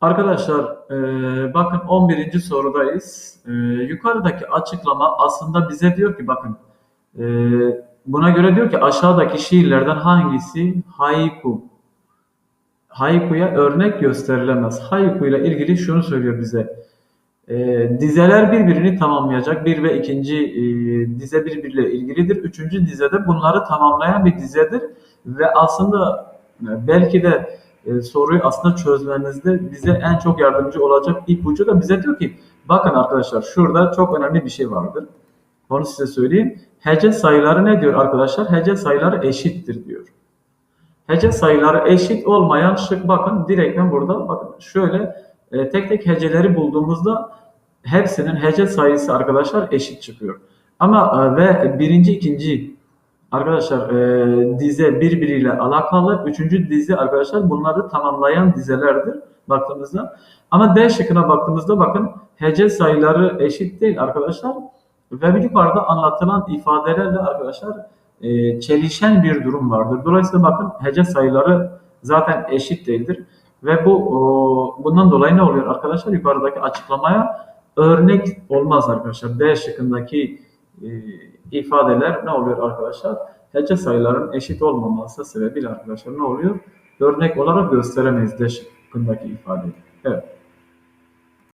Arkadaşlar e, bakın 11. sorudayız. E, yukarıdaki açıklama aslında bize diyor ki bakın e, buna göre diyor ki aşağıdaki şiirlerden hangisi haiku? Haiku'ya örnek gösterilemez. Haiku ile ilgili şunu söylüyor bize. E, dizeler birbirini tamamlayacak. Bir ve ikinci e, dize birbiriyle ilgilidir. Üçüncü dizede bunları tamamlayan bir dizedir. Ve aslında e, belki de e, soruyu aslında çözmenizde bize en çok yardımcı olacak ipucu da bize diyor ki bakın arkadaşlar şurada çok önemli bir şey vardır. Onu size söyleyeyim. Hece sayıları ne diyor arkadaşlar? Hece sayıları eşittir diyor. Hece sayıları eşit olmayan şık bakın direktmen burada bakın şöyle e, tek tek heceleri bulduğumuzda hepsinin hece sayısı arkadaşlar eşit çıkıyor. Ama e, ve birinci ikinci arkadaşlar e, dize birbiriyle alakalı. Üçüncü dizi arkadaşlar bunları tamamlayan dizelerdir baktığımızda. Ama D şıkkına baktığımızda bakın hece sayıları eşit değil arkadaşlar. Ve yukarıda anlatılan ifadelerle arkadaşlar e, çelişen bir durum vardır. Dolayısıyla bakın hece sayıları zaten eşit değildir. Ve bu o, bundan dolayı ne oluyor arkadaşlar? Yukarıdaki açıklamaya örnek olmaz arkadaşlar. D şıkkındaki ifadeler ne oluyor arkadaşlar? Hece sayıların eşit olmaması sebebiyle arkadaşlar ne oluyor? Örnek olarak gösteremeyiz D şıkkındaki ifadeyi. Evet.